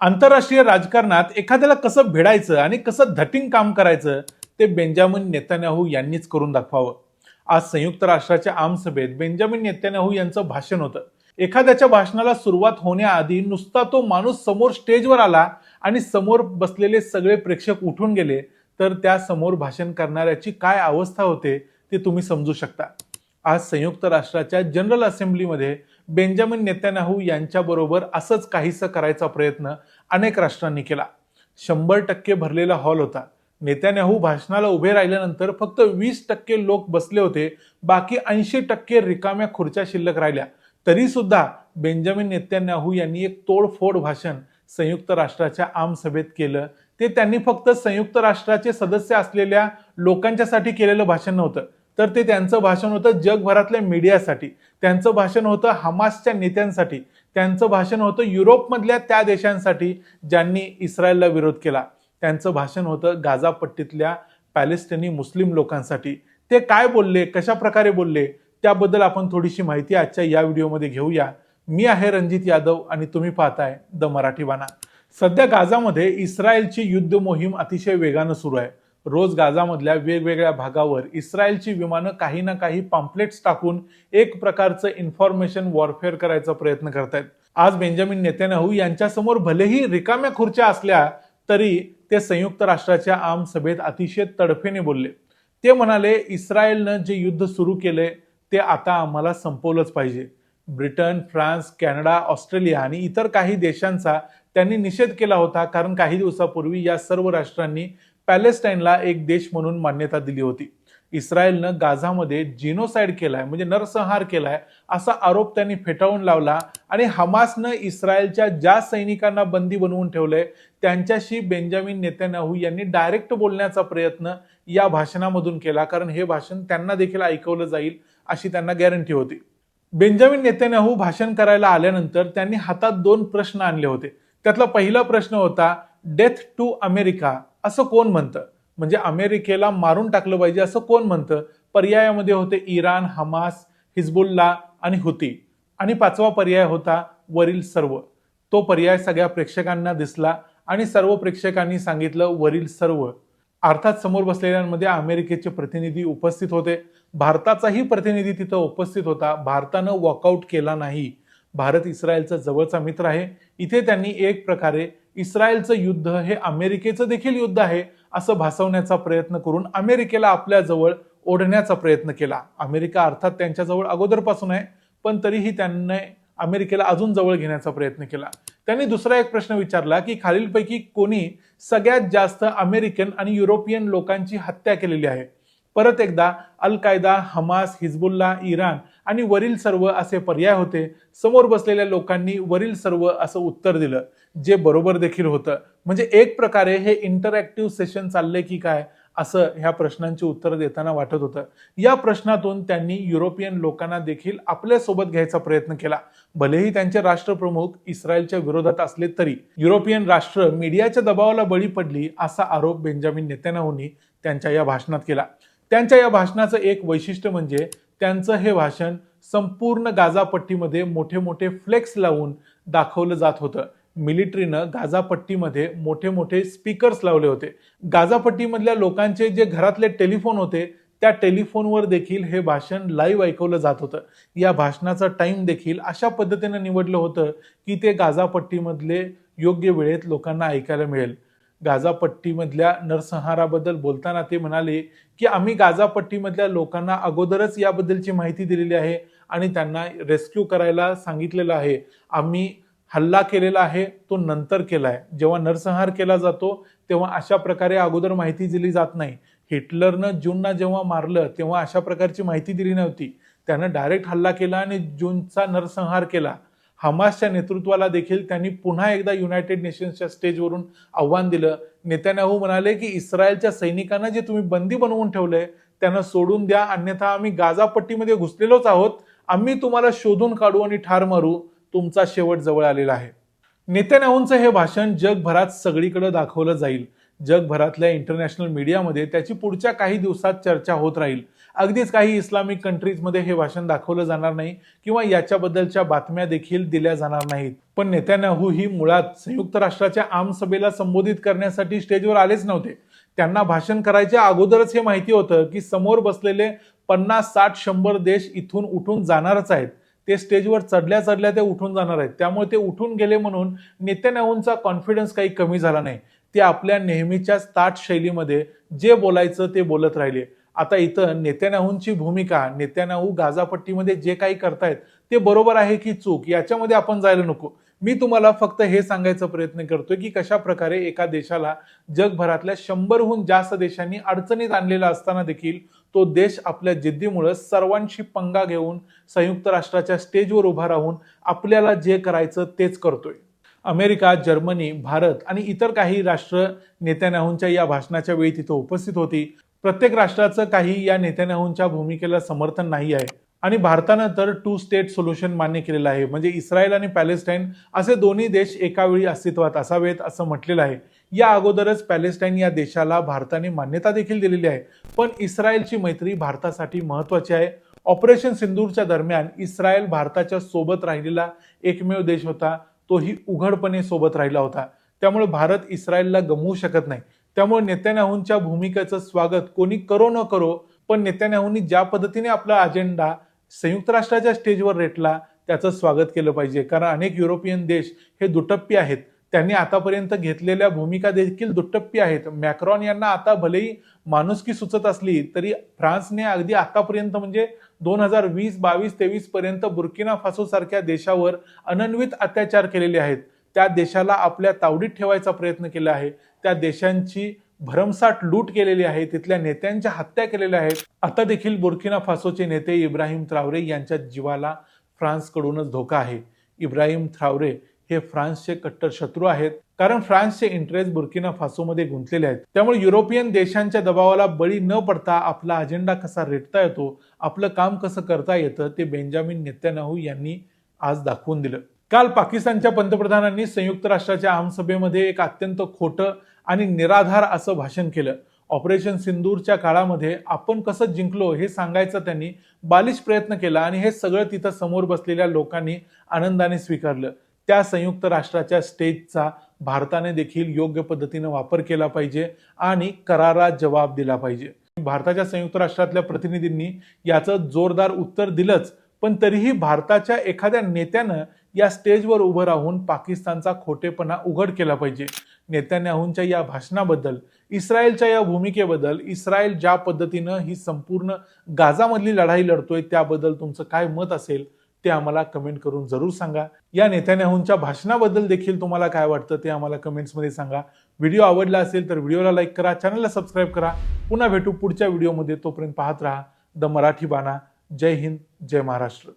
आंतरराष्ट्रीय राजकारणात एखाद्याला कसं भिडायचं आणि कसं धटिंग काम करायचं ते बेंजामिन नेतान्याहू यांनीच करून दाखवावं. आज संयुक्त राष्ट्राच्या आमसभेत बेंजामिन नेत्यान्याहू यांचं भाषण होतं. एखाद्याच्या भाषणाला सुरुवात होण्याआधी नुसता तो माणूस समोर स्टेजवर आला आणि समोर बसलेले सगळे प्रेक्षक उठून गेले तर त्या समोर भाषण करणाऱ्याची काय अवस्था होते ते तुम्ही समजू शकता. आज संयुक्त राष्ट्राच्या जनरल असेंब्लीमध्ये बेंजामिन नेत्यानाहू यांच्याबरोबर असंच काहीसं करायचा प्रयत्न अनेक राष्ट्रांनी केला. शंभर टक्के भरलेला हॉल होता. नेत्यान्याहू भाषणाला उभे राहिल्यानंतर फक्त वीस टक्के लोक बसले होते. बाकी ऐंशी टक्के रिकाम्या खुर्च्या शिल्लक राहिल्या. तरी सुद्धा बेंजामिन नेत्यान्याहू यांनी एक तोडफोड भाषण संयुक्त राष्ट्राच्या आमसभेत केलं. ते त्यांनी फक्त संयुक्त राष्ट्राचे सदस्य असलेल्या लोकांच्यासाठी केलेलं भाषण नव्हतं. तर ते त्यांचं भाषण होतं जगभरातल्या मीडियासाठी. त्यांचं भाषण होतं हमासच्या नेत्यांसाठी. त्यांचं भाषण होतं युरोपमधल्या त्या देशांसाठी ज्यांनी इस्रायलला विरोध केला. त्यांचं भाषण होतं गाझा पट्टीतल्या पॅलेस्टिनी मुस्लिम लोकांसाठी. ते काय बोलले कशा प्रकारे बोलले त्याबद्दल आपण थोडीशी माहिती आजच्या या व्हिडिओमध्ये घेऊया. मी आहे रणजित यादव आणि तुम्ही पाहताय द मराठी बाणा सध्या गाझामध्ये इस्रायलची युद्ध मोहीम अतिशय वेगानं सुरू आहे. रोज गाझामधल्या वेगवेगळ्या भागावर इस्रायलची विमानं काही ना काही पॅम्पलेट्स टाकून एक प्रकारचं इन्फॉर्मेशन वॉरफेअर करायचा प्रयत्न करतायत. आज बेंजामिन नेत्यानाहू यांच्यासमोर भलेही रिकाम्या खुर्च्या असल्या तरी ते संयुक्त राष्ट्राच्या आम सभेत अतिशय तडफेने बोलले. ते म्हणाले इस्रायलनं जे युद्ध सुरू केले ते आता आम्हाला संपवलंच पाहिजे. ब्रिटन फ्रान्स कॅनडा ऑस्ट्रेलिया आणि इतर काही देशांचा त्यांनी निषेध केला होता. कारण काही दिवसापूर्वी या सर्व राष्ट्रांनी पॅलेस्टाईनला एक देश म्हणून मान्यता दिली होती. इस्रायलनं गाझामध्ये जिनोसाइड केलाय म्हणजे नरसंहार केलाय असा आरोप त्यांनी फेटाळून लावला आणि हमासनं इस्रायलच्या ज्या सैनिकांना बंदी बनवून ठेवलंय त्यांच्याशी बेंजामिन नेत्यानाहू यांनी डायरेक्ट बोलण्याचा प्रयत्न या भाषणामधून केला. कारण हे भाषण त्यांना देखील ऐकवलं जाईल अशी त्यांना गॅरंटी होती. बेंजामिन नेत्यानाहू भाषण करायला आल्यानंतर त्यांनी हातात दोन प्रश्न आणले होते. त्यातला पहिला प्रश्न होता डेथ टू अमेरिका असं कोण म्हणतं? म्हणजे अमेरिकेला मारून टाकलं पाहिजे असं कोण म्हणतं? पर्यायामध्ये होते इराण हमास हिजबुल्ला आणि हुती. आणि पाचवा पर्याय होता वरील सर्व. तो पर्याय सगळ्या प्रेक्षकांना दिसला आणि सर्व प्रेक्षकांनी सांगितलं वरील सर्व. अर्थात समोर बसलेल्यांमध्ये अमेरिकेचे प्रतिनिधी उपस्थित होते. भारताचाही प्रतिनिधी तिथं उपस्थित होता. भारतानं वॉकआउट केला नाही. भारत इस्रायलचा जवळचा मित्र आहे. इथे त्यांनी एक प्रकारे इस्रायलचं युद्ध हे अमेरिकेचं देखील युद्ध आहे असं भासवण्याचा प्रयत्न करून अमेरिकेला आपल्याजवळ ओढण्याचा प्रयत्न केला. अमेरिका अर्थात त्यांच्याजवळ अगोदरपासून आहे पण तरीही त्यांनी अमेरिकेला अजून जवळ घेण्याचा प्रयत्न केला. त्यांनी दुसरा एक प्रश्न विचारला की खालीलपैकी कोणी सगळ्यात जास्त अमेरिकन आणि युरोपियन लोकांची हत्या केलेली आहे? परत एकदा अल कायदा हमास हिजबुल्ला इराण आणि वरील सर्व असे पर्याय होते. समोर बसलेल्या लोकांनी वरील सर्व असं उत्तर दिलं जे बरोबर देखील होतं. म्हणजे एक प्रकारे हे इंटरॅक्टिव्ह सेशन चाललंय की काय असं ह्या प्रश्नांची उत्तर देताना वाटत होतं. या प्रश्नातून त्यांनी युरोपियन लोकांना देखील आपल्यासोबत घ्यायचा प्रयत्न केला. भलेही त्यांचे राष्ट्रप्रमुख इस्रायलच्या विरोधात असले तरी युरोपियन राष्ट्र मीडियाच्या दबावाला बळी पडली असा आरोप बेंजामिन नेत्यानाहूंनी त्यांच्या या भाषणात केला. त्यांच्या या भाषणाचं एक वैशिष्ट्य म्हणजे त्यांचं हे भाषण संपूर्ण गाजापट्टीमध्ये मोठे मोठे फ्लेक्स लावून दाखवलं जात होतं. मिलिटरीनं गाजापट्टीमध्ये मोठे मोठे स्पीकर्स लावले होते. गाजापट्टीमधल्या लोकांचे जे घरातले टेलिफोन होते त्या टेलिफोनवर देखील हे भाषण लाईव्ह ऐकवलं जात होतं. या भाषणाचं टाईम देखील अशा पद्धतीनं निवडलं होतं की ते गाजापट्टीमधले योग्य वेळेत लोकांना ऐकायला मिळेल. गाझापट्टीमधल्या नरसंहाराबद्दल बोलताना ते म्हणाले की आम्ही गाझापट्टीमधल्या लोकांना अगोदरच याबद्दलची माहिती दिलेली आहे आणि त्यांना रेस्क्यू करायला सांगितलेलं आहे. आम्ही हल्ला केलेला आहे तो नंतर केला आहे जेव्हा नरसंहार केला जातो तेव्हा अशा प्रकारे अगोदर माहिती दिली जात नाही. हिटलरनं जूनना जेव्हा मारलं तेव्हा अशा प्रकारची माहिती दिली नव्हती. त्यानं डायरेक्ट हल्ला केला आणि जूनचा नरसंहार केला. हमासच्या नेतृत्वाला देखील त्यांनी पुन्हा एकदा युनायटेड नेशन्सच्या स्टेजवरून आव्हान दिलं. नेत्यानाहू म्हणाले की इस्रायलच्या सैनिकांना जे तुम्ही बंदी बनवून ठेवलंय त्यांना सोडून द्या. अन्यथा आम्ही गाजापट्टीमध्ये घुसलेलोच आहोत. आम्ही तुम्हाला शोधून काढू आणि ठार मारू. तुमचा शेवट जवळ आलेला आहे. नेत्यानाहूंचं हे भाषण जगभरात सगळीकडे दाखवलं जाईल. जगभरातल्या इंटरनॅशनल मीडियामध्ये त्याची पुढच्या काही दिवसात चर्चा होत राहील. अगदीच काही इस्लामिक कंट्रीजमध्ये हे भाषण दाखवलं जाणार नाही किंवा याच्याबद्दलच्या बातम्या देखील दिल्या जाणार नाहीत. पण नेत्यानाहू ही मुळात संयुक्त राष्ट्राच्या आमसभेला संबोधित करण्यासाठी स्टेजवर आलेच नव्हते. त्यांना भाषण करायच्या अगोदरच हे माहिती होतं की समोर बसलेले पन्नास साठ शंभर देश इथून उठून जाणारच आहेत. ते स्टेजवर चढल्या चढल्या ते उठून जाणार आहेत. त्यामुळे ते उठून गेले म्हणून नेत्यानाहूंचा कॉन्फिडन्स काही कमी झाला नाही. ते आपल्या नेहमीच्याच ताट शैलीमध्ये जे बोलायचं ते बोलत राहिले. आता इथं नेत्यानाहूंची भूमिका नेत्यानाहू गाजापट्टीमध्ये जे काही करतायत ते बरोबर आहे की चूक? याच्यामध्ये आपण जायला नको. मी तुम्हाला फक्त हे सांगायचा प्रयत्न करतोय की कशा प्रकारे एका देशाला जगभरातल्या शंभरहून जास्त देशांनी अडचणीत आणलेला असताना देखील तो देश आपल्या जिद्दीमुळे सर्वांशी पंगा घेऊन संयुक्त राष्ट्राच्या स्टेजवर उभा राहून आपल्याला जे करायचं तेच करतोय. अमेरिका जर्मनी भारत आणि इतर काही राष्ट्र नेत्यानाहूंच्या या भाषणाच्या वेळी तिथं उपस्थित होती. प्रत्येक राष्ट्राचं काही या नेत्यानाहूंच्या भूमिकेला समर्थन नाही आहे आणि भारतानं तर टू स्टेट सोल्युशन मान्य केलेलं आहे. म्हणजे इस्रायल आणि पॅलेस्टाईन असे दोन्ही देश एकावेळी अस्तित्वात असावेत असं म्हटलेलं आहे. या अगोदरच पॅलेस्टाईन या देशाला भारताने मान्यता देखील दिलेली आहे. पण इस्रायलची मैत्री भारतासाठी महत्वाची आहे. ऑपरेशन सिंदूरच्या दरम्यान इस्रायल भारताच्या सोबत राहिलेला एकमेव देश होता. तोही उघडपणे सोबत राहिला होता. त्यामुळे भारत इस्रायलला गमवू शकत नाही. त्यामुळे नेत्यानाहूंच्या भूमिकेचं स्वागत कोणी करो न करो पण नेत्यानाहूंनी ज्या पद्धतीने आपला अजेंडा संयुक्त राष्ट्राच्या स्टेजवर रेटला त्याचं स्वागत केलं पाहिजे. कारण अनेक युरोपियन देश हे दुटप्पी आहेत. त्यांनी आतापर्यंत घेतलेल्या भूमिका देखील दुट्टप्पी आहेत. मॅक्रॉन यांना आता भलेही माणुसकी सुचत असली तरी फ्रान्सने अगदी आतापर्यंत म्हणजे दोन हजार वीस बावीस तेवीस पर्यंत बुर्किना फासो सारख्या देशावर अनन्वित अत्याचार केलेले आहेत. त्या देशाला आपल्या तावडीत ठेवायचा प्रयत्न केला आहे. त्या देशांची भरमसाठ लूट केलेली आहे. तिथल्या नेत्यांच्या हत्या केलेल्या आहेत. आता देखील बुर्किना फासोचे नेते इब्राहिम त्रावरे यांच्या जीवाला फ्रान्सकडूनच धोका आहे. इब्राहिम थ्रावरे हे फ्रान्सचे कट्टर शत्रू आहेत. कारण फ्रान्सचे इंटरेस्ट बुर्किना फासोमध्ये गुंतलेले आहेत. त्यामुळे युरोपियन देशांच्या दबावाला बळी न पडता आपला अजेंडा कसा रेटता येतो आपलं काम कसं करता येतं ते बेंजामिन नेत्यानाहू यांनी आज दाखवून दिलं. काल पाकिस्तानच्या पंतप्रधानांनी संयुक्त राष्ट्राच्या आमसभेमध्ये एक अत्यंत खोटं आणि निराधार असं भाषण केलं. ऑपरेशन सिंदूरच्या काळामध्ये आपण कसं जिंकलो हे सांगायचं त्यांनी बालिश प्रयत्न केला आणि हे सगळं तिथं समोर बसलेल्या लोकांनी आनंदाने स्वीकारलं. त्या संयुक्त राष्ट्राच्या स्टेजचा भारताने देखील योग्य पद्धतीनं वापर केला पाहिजे आणि करारात जबाब दिला पाहिजे. भारताच्या संयुक्त राष्ट्रातल्या प्रतिनिधींनी याचं जोरदार उत्तर दिलंच पण तरीही भारताच्या एखाद्या नेत्यानं या स्टेजवर उभं राहून पाकिस्तानचा खोटेपणा उघड केला पाहिजे. नेत्यानाहूंच्या या भाषणाबद्दल इस्रायलच्या या भूमिकेबद्दल इस्रायल ज्या पद्धतीनं ही संपूर्ण गाजामधली लढाई लढतोय त्याबद्दल तुमचं काय मत असेल? ते आम्हाला कमेंट करून जरूर सांगा. या नेत्यान्याहूंच्या भाषणाबद्दल देखील तुम्हाला काय वाटतं ते आम्हाला कमेंट्समध्ये सांगा. व्हिडिओ आवडला असेल तर व्हिडिओला लाईक करा चॅनलला सबस्क्राईब करा. पुन्हा भेटू पुढच्या व्हिडिओमध्ये तोपर्यंत पाहत राहा द मराठी बाणा. जय हिंद जय महाराष्ट्र.